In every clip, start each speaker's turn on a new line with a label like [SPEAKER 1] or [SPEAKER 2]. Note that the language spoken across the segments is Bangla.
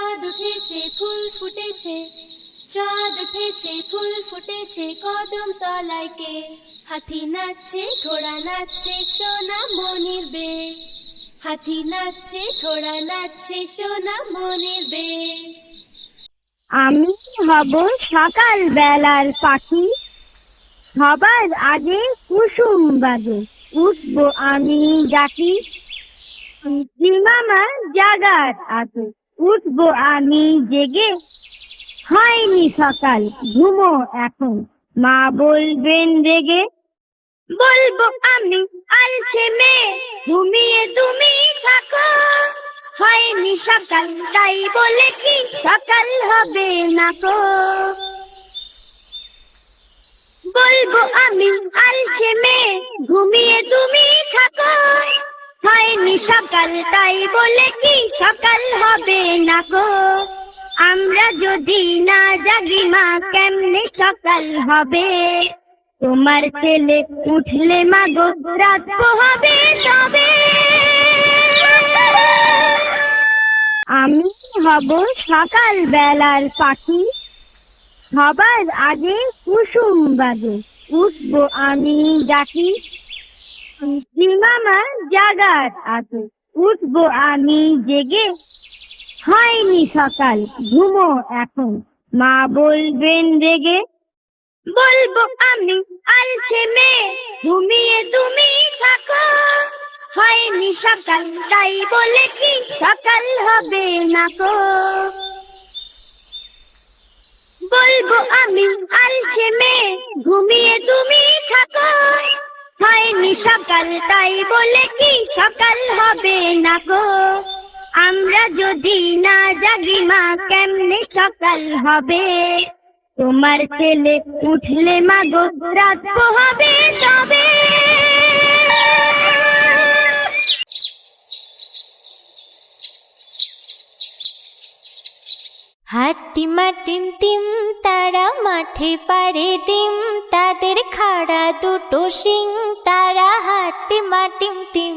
[SPEAKER 1] চাঁদ উঠেছে, ফুল ফুটেছে। চাঁদ উঠেছে, ফুল ফুটেছে, কদম তলায় কে? হাতি নাচছে, ঘোড়া নাচছে, সোনা মনির বে। হাতি নাচছে, ঘোড়া নাচছে, সোনা মনির বে।
[SPEAKER 2] আমি হব সকাল বেলার পাখি। সবার আগে কুসুম বাজে, উঠবো আমি ডাকি মামা জাগার আছে উঠবো আমি জেগে। হয়নি সকাল, ঘুমো এখন। মা বলবেন রেগে, বলব আমি আলছে মেয়ে, ঘুমিয়ে তুমি থাকো। হয়নি সকাল, তাই বলে কি সকাল হবে না বলব আমি হবে না গো। আমরা যদি না জাগি মা, কেমনে সকাল হবে? তোমার ছেলে উঠলে মা গো, রাত হবে তবে। আমি হব সকাল বেলার পাখি। সবার আগে কুসুম বাজে। উঠবো আমি ডাকি মামা জাগার আছে উঠবো আমি জেগে। হয়নি সকাল, ঘুমো এখন। মা বলবেন রেগে, বলব আমি, আলছে মেয়ে, ঘুমিয়ে তুমি থাকো। হয়নি সকাল, তাই বলে কি সকাল হবে না গো? বলব আমি, আলছে মেয়ে, ঘুমিয়ে তুমি থাকো। হয়নি সকাল, তাই বলে কি সকাল হবে না গো? আমরা যদি না জাগি, মা কেমনে সকাল হবে? তোমার ছেলে উঠলে মা গো হবে তবে।
[SPEAKER 1] হাট্টিমা টিম টিম, তারা মাঠে পারে ডিম। তাদের খাড়া দুটো শিং, তারা হাট্টিমা টিম টিম।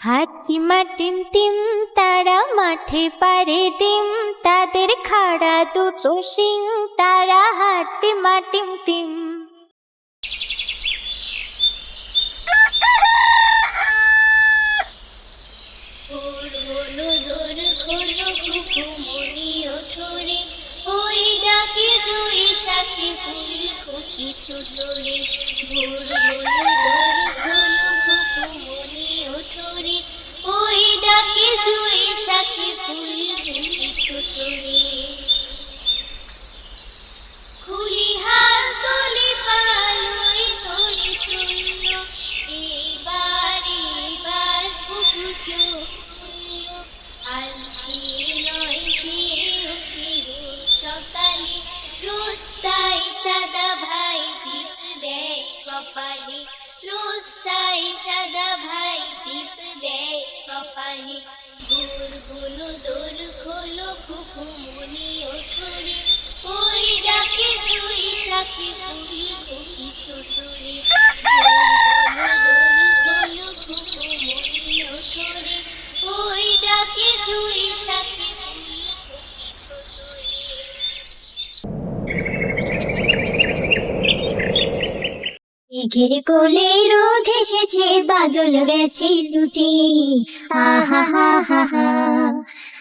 [SPEAKER 1] হাট্টিমা টিম টিম তারা মাঠে পারে ডিম তাদের খাড়া দুটো শিং তারা হাট্টিমা টিম টিম
[SPEAKER 3] ভোর ফুল ভোর হলো ওই ডাকে জুই সাথে ফুল খুকি
[SPEAKER 4] মেঘের কোলে রোদ এসেছে বাদল গেছে টুটি আহা হা হা হা।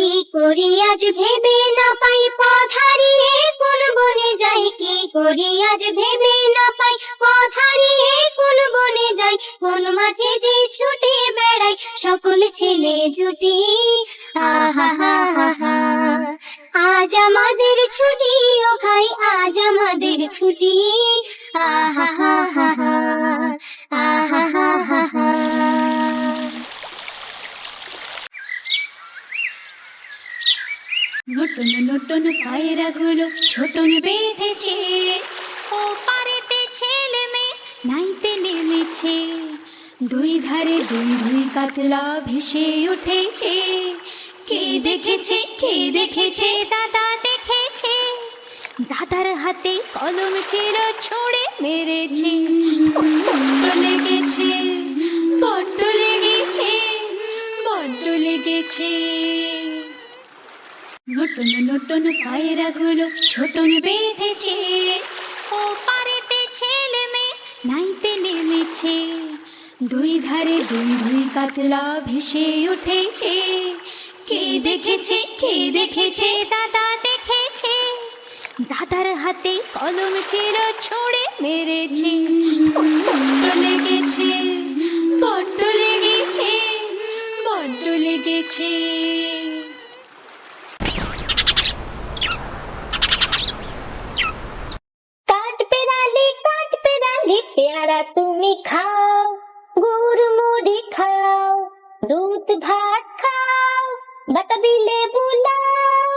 [SPEAKER 4] কি করি আজ ভেবে না পাই পথ কোন বনে যাই, কি করি আজ ভেবে না পাই পথ কোন বনে যাই, কোন মাঠে যে ছুটে বেড়াই, সকল ছেলে জুটি। আহা, হা হা আজ আমাদের ছুটি, ও ভাই, আজ আমাদের ছুটি আহা হা হা হা
[SPEAKER 5] নতুন নতুন পায়রাগুলো ছোটন বেঁধেছে। ও পারেতে ছেলে মেয়ে নাইতে নেমেছে। দুই ধারে দুই দুই কাতলা ভেসে উঠেছে। কে দেখেছে কে দেখেছে, দাদা দেখেছে। দাদার হাতে কলম ছিল ছুঁড়ে মেরেছে। বড্ড লেগেছে বড্ড লেগেছে বড্ড লেগেছে। নতুন নতুন পায়রাগুলো ছোটন বেঁধেছে। ও পারেতে ছেলে মেয়ে নাইতে নেমেছে। দুই ধারে দুই দুই কাতলা ভেসে উঠেছে। কে দেখেছে কে দেখেছে, দাদা দেখেছে। দাদার হাতে কলম ছিল ছুঁড়ে মেরেছে। বড্ড লেগেছে বড্ড লেগেছে বড্ড লেগেছে
[SPEAKER 1] কাঠ পেরালি কাঠ পেরালি পেয়ারা তুমি খাও গুড় মুড়ি খাও, দুধ ভাত খাও, বাতাবি লেবু লাও,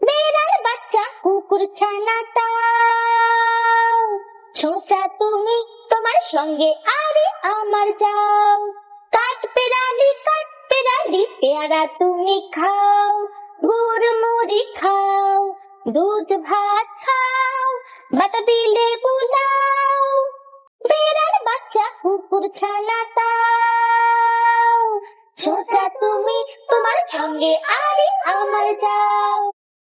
[SPEAKER 1] বেড়ার বাচ্চা কুকুর ছানা তাও। ছোঁচা তুমি তোমার সঙ্গে, আরে আমার যাও। কাঠ পেরালি কাঠ পেরালি, পেয়ারা তুমি খাও গুড় মুড়ি খাও, দুধ ভাত খাও, বাতাবি লেবু লাও। বেড়ার বাচ্চা কুকুর ছানা তাও। ছোচা তুমি তোমার সঙ্গে আরে আমার যাও।